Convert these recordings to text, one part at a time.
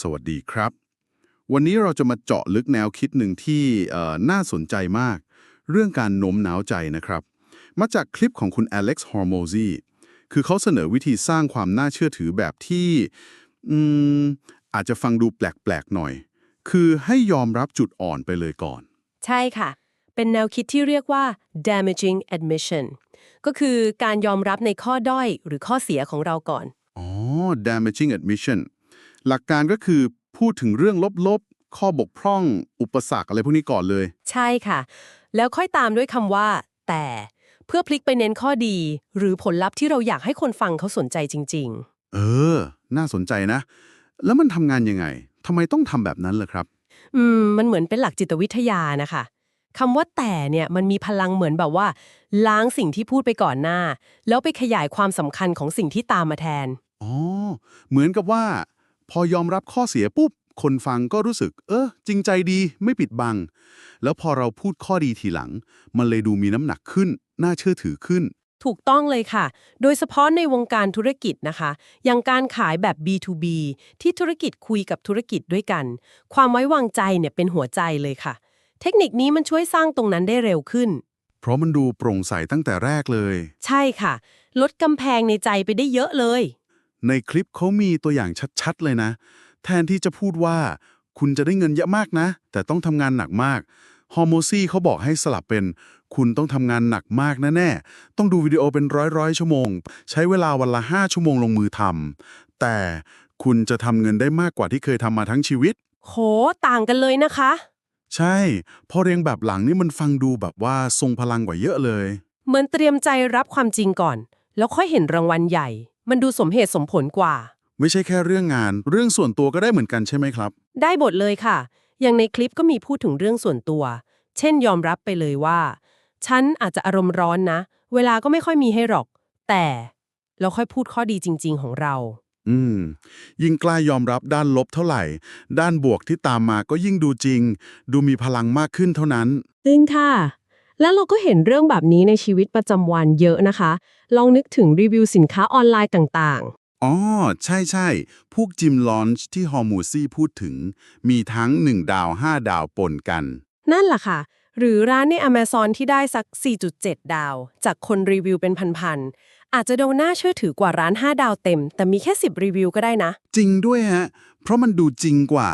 สวัสดีครับ วันนี้เราจะมาเจาะลึกแนวคิดหนึ่งที่เอ่อน่าสนใจมาก เรื่องการโน้มน้าวใจนะครับ มาจากคลิปของคุณอเล็กซ์ฮอร์โมซีคือเขาเสนอวิธีสร้างความน่าเชื่อถือแบบที่อืมอาจจะฟังดูแปลกๆหน่อย คือให้ยอมรับจุดอ่อนไปเลยก่อน ใช่ค่ะ เป็นแนวคิดที่เรียกว่า damaging admission ก็คือการยอมรับในข้อด้อยหรือข้อเสียของเราก่อน อ๋อ damaging admission หลักการก็คือพูดถึงเรื่องลบๆ ข้อบกพร่อง อุปสรรคอะไรพวกนี้ก่อนเลย ใช่ค่ะ แล้วค่อยตามด้วยคำว่า แต่เพื่อพลิกไปเน้นข้อดี หรือผลลัพธ์ที่เราอยากให้คนฟังเขาสนใจจริงเออ น่าสนใจนะ แล้วมันทำงานยังไงทำไมต้องทำแบบนั้นล่ะครับๆอืม มันเหมือนเป็นหลักจิตวิทยานะคะคำว่าแต่เนี่ยมันมีพลังเหมือนแบบว่า ล้างสิ่งที่พูดไปก่อนหน้า แล้วไปขยายความสำคัญของสิ่งที่ตามมาแทน อ๋อ เหมือนกับว่า พอยอมรับข้อเสียปุ๊บ คนฟังก็รู้สึก เออ จริงใจดีไม่ปิดบัง แล้วพอเราพูดข้อดีทีหลัง มันเลยดูมีน้ำหนักขึ้น น่าเชื่อถือขึ้น ถูกต้องเลยค่ะ โดยเฉพาะในวงการธุรกิจนะคะ อย่างการขายแบบ B2B ที่ธุรกิจคุยกับธุรกิจด้วยกัน ความไว้วางใจเนี่ยเป็นหัวใจเลยค่ะ เทคนิคนี้มันช่วยสร้างตรงนั้นได้เร็วขึ้น เพราะมันดูโปร่งใสตั้งแต่แรกเลย ใช่ค่ะ ลดกำแพงในใจไปได้เยอะเลย ในคลิปเขามีตัวอย่างชัดๆ เลยนะ แทนที่จะพูดว่า คุณจะได้เงินเยอะมากนะ แต่ต้องทำงานหนักมากฮอร์โมซี่เขาบอกให้สลับเป็น คุณต้องทำงานหนักมากแน่ๆต้องดูวิดีโอเป็นร้อยๆชั่วโมง ใช้เวลาวันละ 5 ชั่วโมงลงมือทำแต่คุณจะทำเงินได้มากกว่าที่เคยทำมาทั้งชีวิต โห ต่างกันเลยนะคะ ใช่ พอเรียงแบบหลังนี่มันฟังดูแบบว่าทรงพลังกว่าเยอะเลย เหมือนเตรียมใจรับความจริงก่อน แล้วค่อยเห็นรางวัลใหญ่ มันดูสมเหตุสมผลกว่า ไม่ใช่แค่เรื่องงาน เรื่องส่วนตัวก็ได้เหมือนกันใช่ไหมครับ ได้บทเลยค่ะ อย่างในคลิปก็มีพูดถึงเรื่องส่วนตัว เช่นยอมรับไปเลยว่า ฉันอาจจะอารมณ์ร้อนนะ เวลาก็ไม่ค่อยมีให้หรอก แต่เราค่อยพูดข้อดีจริง ๆ ของเรา อืม ยิ่งกล้ายอมรับด้านลบเท่าไหร่ ด้านบวกที่ตามมาก็ยิ่งดูจริง ดูมีพลังมากขึ้นเท่านั้นจริงค่ะ แล้วเราก็เห็นเรื่องแบบนี้ในชีวิตประจำวันเยอะนะคะ ลองนึกถึงรีวิวสินค้าออนไลน์ต่างอ๋อ ใช่ใช่ พวกจิมลอนช์ที่ฮอร์มูซี่พูดถึง มีทั้ง 1 ดาว 5 ดาวปนกันๆนั่นแหละค่ะ หรือร้านใน Amazon ที่ได้สัก 4.7 ดาว จากคนรีวิวเป็นพันๆ อาจจะดูน่าเชื่อถือกว่าร้าน 5 ดาวเต็ม แต่มีแค่ 10 รีวิวก็ได้นะ จริงด้วยฮะ เพราะมันดูจริงกว่า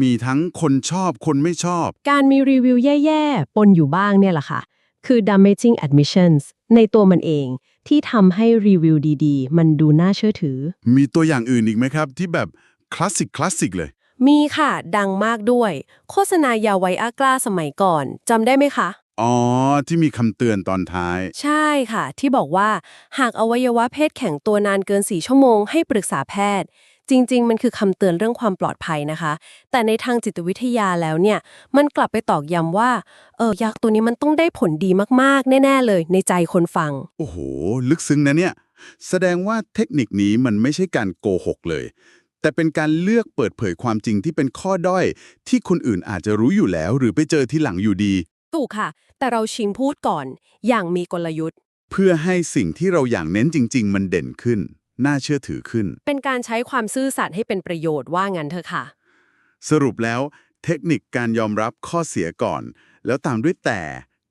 มีทั้งคนชอบคนไม่ชอบ การมีรีวิวแย่ๆ ปนอยู่บ้างเนี่ยแหละค่ะ คือ damaging admissions ในตัวมันเอง ที่ทำให้รีวิวดีๆ มันดูน่าเชื่อถือ มีตัวอย่างอื่นอีกไหมครับ ที่แบบคลาสสิกคลาสสิกเลย มีค่ะ ดังมากด้วย โฆษณายาไวอากล้าสมัยก่อนจำได้ไหมคะ อ๋อ ที่มีคำเตือนตอนท้าย ใช่ค่ะ ที่บอกว่าหากอวัยวะเพศแข็งตัวนานเกิน 4 ชั่วโมงให้ปรึกษาแพทย์ จริง ๆ มันคือคำเตือนเรื่องความปลอดภัยนะคะ แต่ในทางจิตวิทยาแล้วเนี่ย มันกลับไปตอกย้ำว่า เออยาตัวนี้มันต้องได้ผลดีมากๆ แน่ ๆ เลย ในใจคนฟัง โอ้โห ลึกซึ้งนะเนี่ย แสดงว่าเทคนิคนี้มันไม่ใช่การโกหกเลย แต่เป็นการเลือกเปิดเผยความจริงที่เป็นข้อด้อย ที่คนอื่นอาจจะรู้อยู่แล้ว หรือไปเจอที่หลังอยู่ดี ถูกค่ะ แต่เราชิงพูดก่อน อย่างมีกลยุทธ์ เพื่อให้สิ่งที่เราอยากเน้นจริง ๆ มันเด่นขึ้น น่าเชื่อถือขึ้น เป็นการใช้ความซื่อสัตย์ให้เป็นประโยชน์ว่างั้นเถอะค่ะ สรุปแล้วเทคนิคการยอมรับข้อเสียก่อน แล้วตามด้วยแต่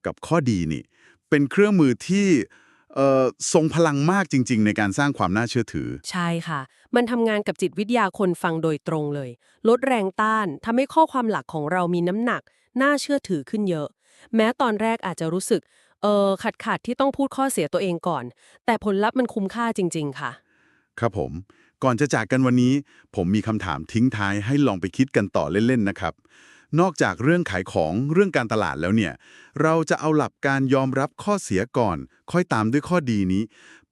กับข้อดีนี่ เป็นเครื่องมือที่เอ่อทรงพลังมากจริง ๆ ในการสร้างความน่าเชื่อถือ ใช่ค่ะ มันทำงานกับจิตวิทยาคนฟังโดยตรงเลย ลดแรงต้านทำให้ข้อความหลักของเรามีน้ำหนัก น่าเชื่อถือขึ้นเยอะ แม้ตอนแรกอาจจะรู้สึก เออขัดขัดๆที่ต้องพูดข้อเสียตัวเองก่อน แต่ผลลัพธ์มันคุ้มค่าจริง ๆ ค่ะ ครับผม ก่อนจะจากกันวันนี้ ผมมีคำถามทิ้งท้ายให้ลองไปคิดกันต่อเล่นๆนะครับ นอกจากเรื่องขายของเรื่องการตลาดแล้วเนี่ย เราจะเอาหลักการยอมรับข้อเสียก่อน ค่อยตามด้วยข้อดีนี้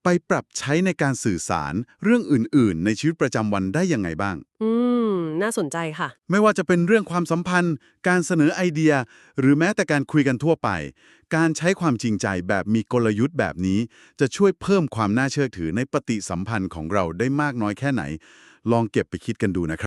ไปปรับใช้ในการสื่อสารเรื่องอื่น ๆ ในชีวิตประจำวันได้ยังไงบ้าง อืม น่าสนใจค่ะ ไม่ว่าจะเป็นเรื่องความสัมพันธ์ การเสนอไอเดีย หรือแม้แต่การคุยกันทั่วไป การใช้ความจริงใจแบบมีกลยุทธ์แบบนี้ จะช่วยเพิ่มความน่าเชื่อถือในปฏิสัมพันธ์ของเราได้มากน้อยแค่ไหน ลองเก็บไปคิดกันดูนะครับ